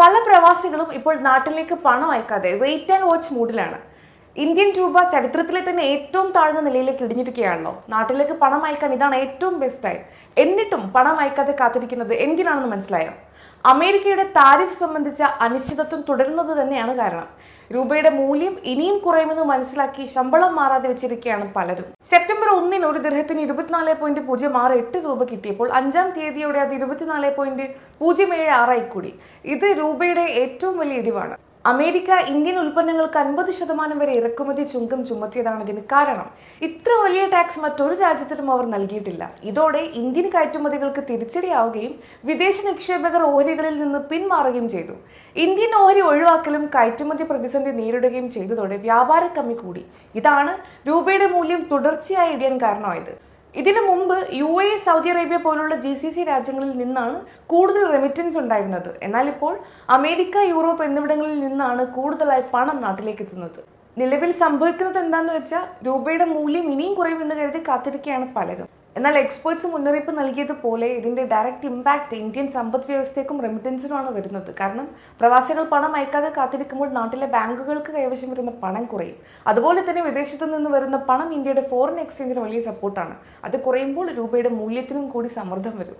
പല പ്രവാസികളും ഇപ്പോൾ നാട്ടിലേക്ക് പണം അയക്കാതെ വെയിറ്റ് ആൻഡ് വാച്ച് മൂഡിലാണ്. ഇന്ത്യൻ രൂപ ചരിത്രത്തിലെ തന്നെ ഏറ്റവും താഴ്ന്ന നിലയിലേക്ക് ഇടിഞ്ഞിരിക്കുകയാണല്ലോ. നാട്ടിലേക്ക് പണം അയക്കാൻ ഇതാണ് ഏറ്റവും ബെസ്റ്റ് ടൈം എന്നിട്ടും പണം അയക്കാതെ കാത്തിരിക്കുന്നത് എന്തിനാണെന്ന് മനസ്സിലായോ? അമേരിക്കയുടെ താരിഫ് സംബന്ധിച്ച അനിശ്ചിതത്വം തുടരുന്നത് തന്നെയാണ് കാരണം. രൂപയുടെ മൂല്യം ഇനിയും കുറയുമെന്ന് മനസ്സിലാക്കി ശമ്പളം മാറാതെ വെച്ചിരിക്കുകയാണ് പലരും. സെപ്റ്റംബർ ഒന്നിന് ഒരു ദൃഹത്തിന് ഇരുപത്തിനാല് പോയിന്റ് പൂജ്യം ആറ് എട്ട് രൂപ കിട്ടിയപ്പോൾ അഞ്ചാം തീയതിയോടെ അത് ഇരുപത്തിനാല് പോയിന്റ് പൂജ്യം ഏഴ് ആറായി കൂടി ഇത് രൂപയുടെ ഏറ്റവും വലിയ ഇടിവാണ്. അമേരിക്ക ഇന്ത്യൻ ഉൽപ്പന്നങ്ങൾക്ക് അൻപത് ശതമാനം വരെ ഇറക്കുമതി ചുങ്കം ചുമത്തിയതാണ് ഇതിന് കാരണം. ഇത്ര വലിയ ടാക്സ് മറ്റൊരു രാജ്യത്തിനും അവർ നൽകിയിട്ടില്ല. ഇതോടെ ഇന്ത്യൻ കയറ്റുമതികൾക്ക് തിരിച്ചടിയാവുകയും വിദേശ നിക്ഷേപകർ ഓഹരികളിൽ നിന്ന് പിന്മാറുകയും ചെയ്തു. ഇന്ത്യൻ ഓഹരി ഒഴിവാക്കലും കയറ്റുമതി പ്രതിസന്ധി നേരിടുകയും ചെയ്തതോടെ വ്യാപാര കമ്മി കൂടി. ഇതാണ് രൂപയുടെ മൂല്യം തുടർച്ചയായി ഇടിയാൻ കാരണമായത്. ഇതിനു മുമ്പ് യു എ സൗദി അറേബ്യ പോലുള്ള ജി സി സി രാജ്യങ്ങളിൽ നിന്നാണ് കൂടുതൽ റെമിറ്റൻസ് ഉണ്ടായിരുന്നത്. എന്നാൽ ഇപ്പോൾ അമേരിക്ക യൂറോപ്പ് എന്നിവിടങ്ങളിൽ നിന്നാണ് കൂടുതലായി പണം നാട്ടിലേക്ക് എത്തുന്നത്. നിലവിൽ സംഭവിക്കുന്നത് എന്താണെന്ന് വെച്ചാൽ രൂപയുടെ മൂല്യം ഇനിയും കുറയുമെന്ന് കരുതി കാത്തിരിക്കുകയാണ് പലരും. എന്നാൽ എക്സ്പേർട്സ് മുന്നറിയിപ്പ് നൽകിയതുപോലെ ഇതിന്റെ ഡയറക്റ്റ് ഇമ്പാക്റ്റ് ഇന്ത്യൻ സമ്പദ് വ്യവസ്ഥയ്ക്കും റെമിറ്റൻസിനുമാണ് വരുന്നത്. കാരണം പ്രവാസികൾ പണം അയക്കാതെ കാത്തിരിക്കുമ്പോൾ നാട്ടിലെ ബാങ്കുകൾക്ക് കൈവശം വരുന്ന പണം കുറയും. അതുപോലെ തന്നെ വിദേശത്തു നിന്ന് വരുന്ന പണം ഇന്ത്യയുടെ ഫോറിൻ എക്സ്ചേഞ്ചിന് വലിയ സപ്പോർട്ടാണ് അത് കുറയുമ്പോൾ രൂപയുടെ മൂല്യത്തിനും കൂടി സമ്മർദ്ദം വരും.